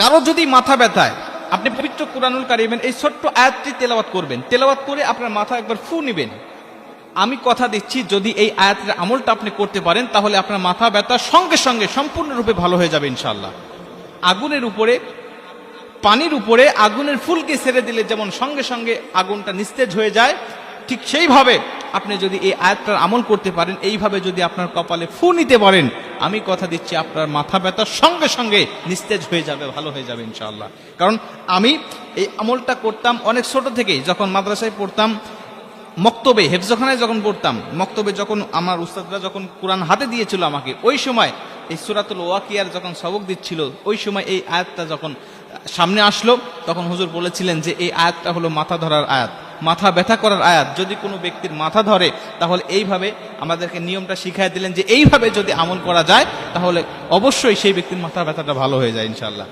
কারও যদি মাথা ব্যথায়, আপনি পবিত্র কোরআনুল কারিমেন এই ছোট্ট আয়াতটি তেলাওয়াত করবেন। তেলাওয়াত করে আপনার মাথা একবার ফু নিবেন। আমি কথা দিচ্ছি, যদি এই আয়াতের আমলটা আপনি করতে পারেন, তাহলে আপনার মাথা ব্যথা সঙ্গে সঙ্গে সম্পূর্ণরূপে ভালো হয়ে যাবে ইনশাল্লাহ আগুনের উপরে, পানির উপরে আগুনের ফুলকে ছেড়ে দিলে যেমন সঙ্গে সঙ্গে আগুনটা নিস্তেজ হয়ে যায়, ঠিক সেইভাবে আপনি যদি এই আয়াতটার আমল করতে পারেন, এইভাবে যদি আপনার কপালে ফু নিতে পারেন আমি কথা দিচ্ছি, আপনার মাথা ব্যথা সঙ্গে সঙ্গে নিস্তেজ হয়ে যাবে, ভালো হয়ে যাবে, ইনশাআল্লাহ। কারণ আমি এই আমলটা করতাম অনেক ছোট থেকেই যখন মাদ্রাসায় পড়তাম, মক্তবে, হেফজখানায় যখন পড়তাম, মক্তবে যখন আমার উস্তাদরা যখন কোরআন হাতে দিয়েছিল আমাকে, ওই সময় এই সুরাতুল ওয়াকিয়ার যখন সবক দিচ্ছিল, ওই সময় এই আয়াতটা যখন সামনে আসলো, তখন হুজুর বলেছিলেন যে এই আয়াতটা হলো মাথা ধরার আয়াত। মাথা ব্যথা করার আয়াত যদি কোনো ব্যক্তির মাথা ধরে, তাহলে এইভাবে আমাদেরকে নিয়মটা শিখাই দিলেন যে এইভাবে যদি আমল করা যায়, তাহলে অবশ্যই সেই ব্যক্তির মাথা ব্যথাটা ভালো হয়ে যায় ইনশাল্লাহ